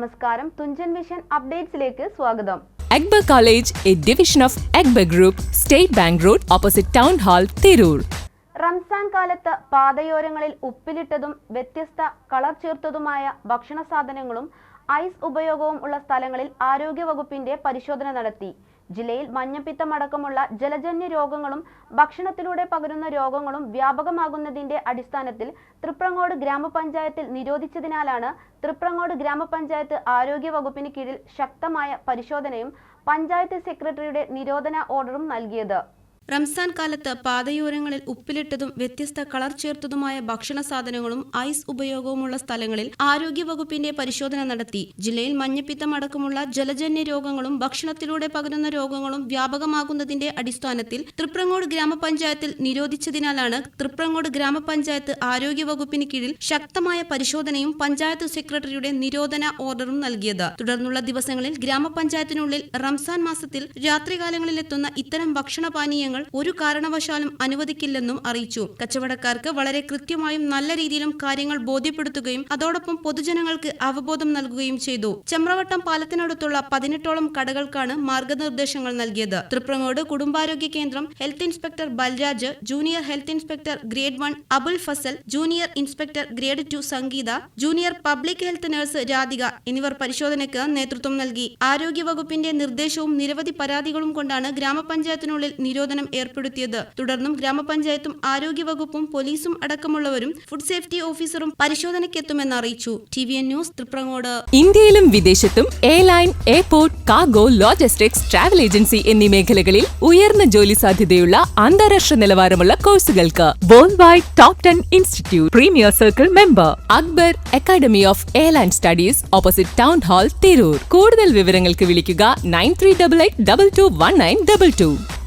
നമസ്കാരം. തുഞ്ചൻ വിഷൻ അപ്ഡേറ്റ്സിലേക്ക് സ്വാഗതം. Akbar college A division of Akbar group state bank road opposite town hall Tirur. Ramzan കാലത്ത് പാതയോരങ്ങളിൽ ഉപ്പിലിട്ടതും വ്യത്യസ്ത കളർ ചേർത്തതുമായ ഭക്ഷണ സാധനങ്ങളും ഐസ് ഉപയോഗവും ഉള്ള സ്ഥലങ്ങളിൽ ആരോഗ്യവകുപ്പിന്റെ പരിശോധന നടത്തി. ജില്ലയിൽ മഞ്ഞപ്പിത്തമടക്കമുള്ള ജലജന്യ രോഗങ്ങളും ഭക്ഷണത്തിലൂടെ പകരുന്ന രോഗങ്ങളും വ്യാപകമാകുന്നതിന്റെ അടിസ്ഥാനത്തിൽ തൃപ്രങ്ങോട് ഗ്രാമപഞ്ചായത്തിൽ നിരോധിച്ചതിനാലാണ് തൃപ്രങ്ങോട് ഗ്രാമപഞ്ചായത്ത് ആരോഗ്യ ആരോഗ്യവകുപ്പിന് കീഴിൽ ശക്തമായ പരിശോധനയും പഞ്ചായത്ത് സെക്രട്ടറിയുടെ നിരോധന ഓർഡറും നൽകിയത്. റംസാൻ കാലത്ത് പാതയോരങ്ങളിൽ ഉപ്പിലിട്ടതും വ്യത്യസ്ത കളർ ചേർത്തതുമായ ഭക്ഷണ സാധനങ്ങളും ഐസ് ഉപയോഗവുമുള്ള സ്ഥലങ്ങളിൽ ആരോഗ്യവകുപ്പിന്റെ പരിശോധന നടത്തി. ജില്ലയിൽ മഞ്ഞപ്പിത്തം അടക്കമുള്ള ജലജന്യ രോഗങ്ങളും ഭക്ഷണത്തിലൂടെ പകരുന്ന രോഗങ്ങളും വ്യാപകമാകുന്നതിന്റെ അടിസ്ഥാനത്തിൽ തൃപ്രങ്ങോട് ഗ്രാമപഞ്ചായത്തിൽ നിരോധിച്ചതിനാലാണ് തൃപ്രങ്ങോട് ഗ്രാമപഞ്ചായത്ത് ആരോഗ്യവകുപ്പിന് കീഴിൽ ശക്തമായ പരിശോധനയും പഞ്ചായത്ത് സെക്രട്ടറിയുടെ നിരോധന ഓർഡറും നൽകിയത്. തുടർന്നുള്ള ദിവസങ്ങളിൽ ഗ്രാമപഞ്ചായത്തിനുള്ളിൽ റംസാൻ മാസത്തിൽ രാത്രികാലങ്ങളിലെത്തുന്ന ഇത്തരം ഭക്ഷണപാനീയങ്ങൾ ഒരു കാരണവശാലും അനുവദിക്കില്ലെന്നും അറിയിച്ചു. കച്ചവടക്കാർക്ക് വളരെ കൃത്യമായും നല്ല രീതിയിലും കാര്യങ്ങൾ ബോധ്യപ്പെടുത്തുകയും അതോടൊപ്പം പൊതുജനങ്ങൾക്ക് അവബോധം നൽകുകയും ചെയ്തു. ചെമ്രവട്ടം പാലത്തിനടുത്തുള്ള പതിനെട്ടോളം കടകൾക്കാണ് മാർഗനിർദ്ദേശങ്ങൾ നൽകിയത്. തൃപ്രങ്ങോട് കുടുംബാരോഗ്യ കേന്ദ്രം health inspector Balraj junior health inspector grade one Abul Fazal junior inspector grade two Sangeetha junior public health nurse Radhika എന്നിവർ പരിശോധനയ്ക്ക് നേതൃത്വം നൽകി. ആരോഗ്യ വകുപ്പിന്റെ നിർദ്ദേശവും നിരവധി പരാതികളും കൊണ്ടാണ് ഗ്രാമപഞ്ചായത്തിനുള്ളിൽ നിരോധനം ഏർപ്പെടുത്തിയത്. തുടർന്നും ഗ്രാമപഞ്ചായത്തും ആരോഗ്യവകുപ്പും പോലീസും അടക്കമുള്ളവരും ഫുഡ് സേഫ്റ്റി ഓഫീസറും പരിശോധനയ്ക്കെത്തുമെന്ന് അറിയിച്ചു. T V N news Triprangode. ഇന്ത്യയിലും വിദേശത്തും airline airport cargo logistics travel agency എന്നീ മേഖലകളിൽ ഉയർന്ന ജോലി സാധ്യതയുള്ള അന്താരാഷ്ട്ര നിലവാരമുള്ള കോഴ്സുകൾക്ക് world top ten institute premier circle member Akbar academy of airline studies opposite town hall Tirur കൂടുതൽ വിവരങ്ങൾക്ക് വിളിക്കുക nine three double eight double two one nine double two